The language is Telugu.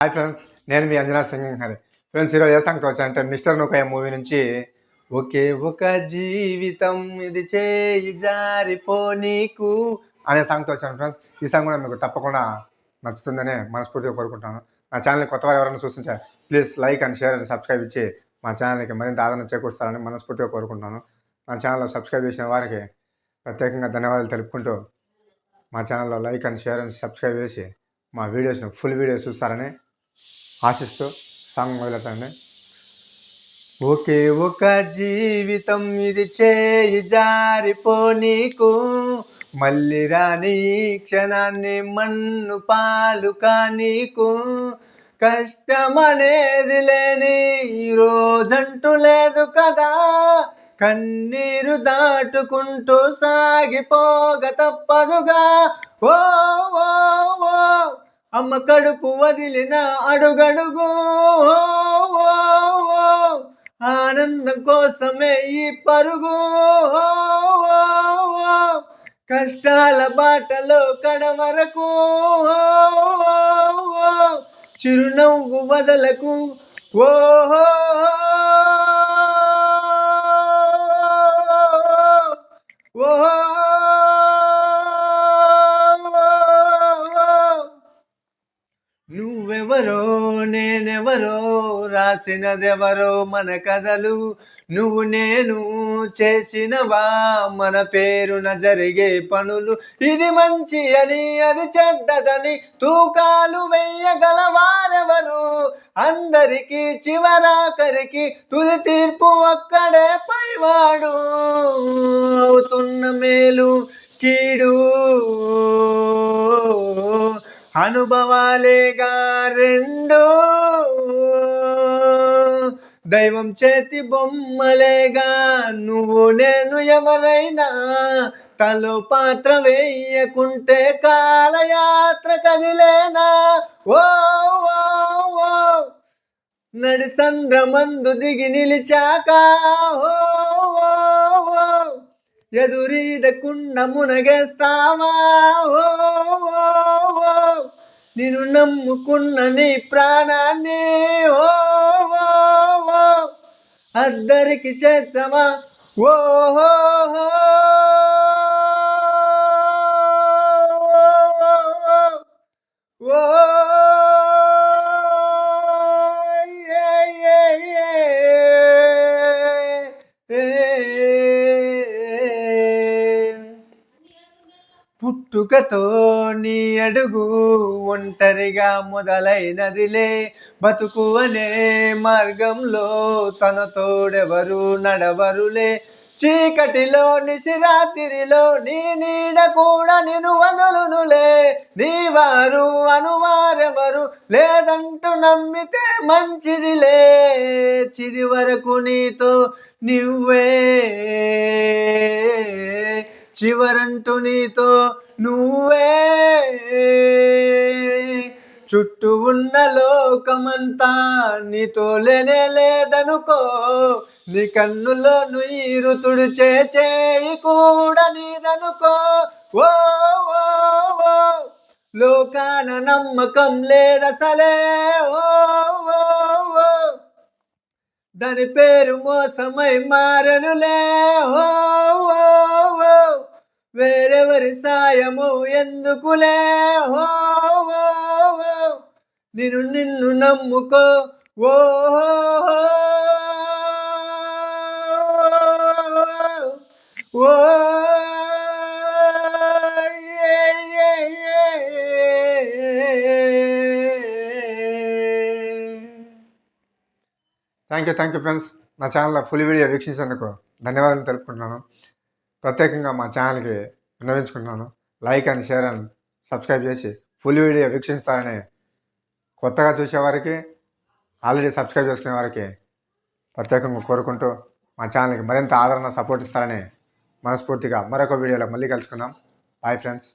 హాయ్ ఫ్రెండ్స్ నేను మీ అంజనా సింగింగ్ హరి. ఫ్రెండ్స్ ఈరోజు ఏ సాంగ్తో వచ్చానంటే మిస్టర్ నూకయ్య మూవీ నుంచి. ఒకే ఒక జీవితం ఇది చేయి జారిపో నీకు అనే సాంగ్తో వచ్చాను ఫ్రెండ్స్ ఈ సాంగ్ కూడా మీకు తప్పకుండా నచ్చుతుందని మనస్ఫూర్తిగా కోరుకుంటాను నా ఛానల్ కొత్త వారు ఎవరైనా చూస్తుంటే please like and share and subscribe ఇచ్చి మా ఛానల్కి మరింత ఆదరణ చేకూరుస్తారని మనస్ఫూర్తిగా కోరుకుంటాను నా ఛానల్లో సబ్స్క్రైబ్ చేసిన వారికి ప్రత్యేకంగా ధన్యవాదాలు తెలుపుకుంటూ మా ఛానల్లో like and share and subscribe చేసి మా వీడియోస్ని ఫుల్ వీడియోస్ చూస్తారని ఆశిస్తూ సాంగ్ మొదలెట్టండి ఒకే ఒక జీవితం ఇది చేయి జారిపో నీకు. మళ్ళీ రాని క్షణాన్ని మన్ను పాలుకా నీకు. కష్టమనేది లేని రోజంటూ లేదు కదా. కన్నీరు దాటుకుంటూ సాగిపోగ తప్పదుగా. ఓ ఓ ఓ. అమ్మ కడుపు వదిలిన అడుగడుగో. ఆనందం కోసమే ఈ పరుగు. కష్టాల బాటలో కడవరకు. చిరునవ్వు వదలకు. ఓహో. నువ్వెవరో నేనెవరో రాసినదెవరో మన కథలు. నువ్వు నేను చేసినవా మన పేరున జరిగే పనులు. ఇది మంచి అని అది చెడ్డదని తూకాలు వేయగలవారెవరు అందరికీ చివరాఖరికి తుది తీర్పు ఒక్కడే పైవాడు. అవుతున్న మేలు కీడు. అనుభవాలేగా రెండు దైవం చేతి బొమ్మలేగా నువ్వు నేను ఎవరైనా తలో పాత్ర వేయకుంటే కాలయాత్ర కదిలేనా? ఓ ఓ, నడి సంద్రమందు దిగి నిలిచాక ఓ, ఓ, ఎదురీదకుండా మునగేస్తావా? ఓ, నేను నిన్ను నమ్ముకున్న నీ ప్రాణాన్ని ఓ అందరికి అద్దరికి చేర్చమా ఓ పుట్టుకతో నీ అడుగు ఒంటరిగా మొదలైనదిలే. బతుకు అనే మార్గంలో తన తోడెవరు నడవరులే. చీకటిలో నిశిరాత్రిలో నీ నీడ కూడా నిన్ను వదలునులే. నీ వారు అనువారెవరు లేదంటూ నమ్మితే మంచిదిలే. చిది వరకు నీతో నువ్వే. చివరంటూ నీతో నువ్వే. చుట్టూ ఉన్న లోకమంతా నీతో లేనే లేదనుకో నీ కన్నులో నీరు తుడిచే చేయి కూడా నీదనుకో. ఓ ఓ, లోకాన నమ్మకం లేదసలే. ఓ ఓ, దాని పేరు మోసమై మారనులే. ఓ, ఓ. వేరెవరి సాయము ఎందుకులే? హో ఓ, నిన్ను నిన్ను నమ్ముకో. ఓ ఓ. Thank you thank you friends నా ఛానల్లో ఫుల్ వీడియో వీక్షించినందుకు ధన్యవాదాలు తెలుపుకుంటున్నాను. ప్రత్యేకంగా మా ఛానల్కి విన్నవించుకుంటున్నాను. Like and share and subscribe చేసి ఫుల్ వీడియో వీక్షిస్తారని కొత్తగా చూసేవారికి ఆల్రెడీ సబ్స్క్రైబ్ చేసుకునే వారికి ప్రత్యేకంగా కోరుకుంటూ మా ఛానల్కి మరింత ఆదరణ సపోర్ట్ ఇస్తారని మనస్ఫూర్తిగా మరొక వీడియోలో మళ్ళీ కలుసుకుందాం. Bye friends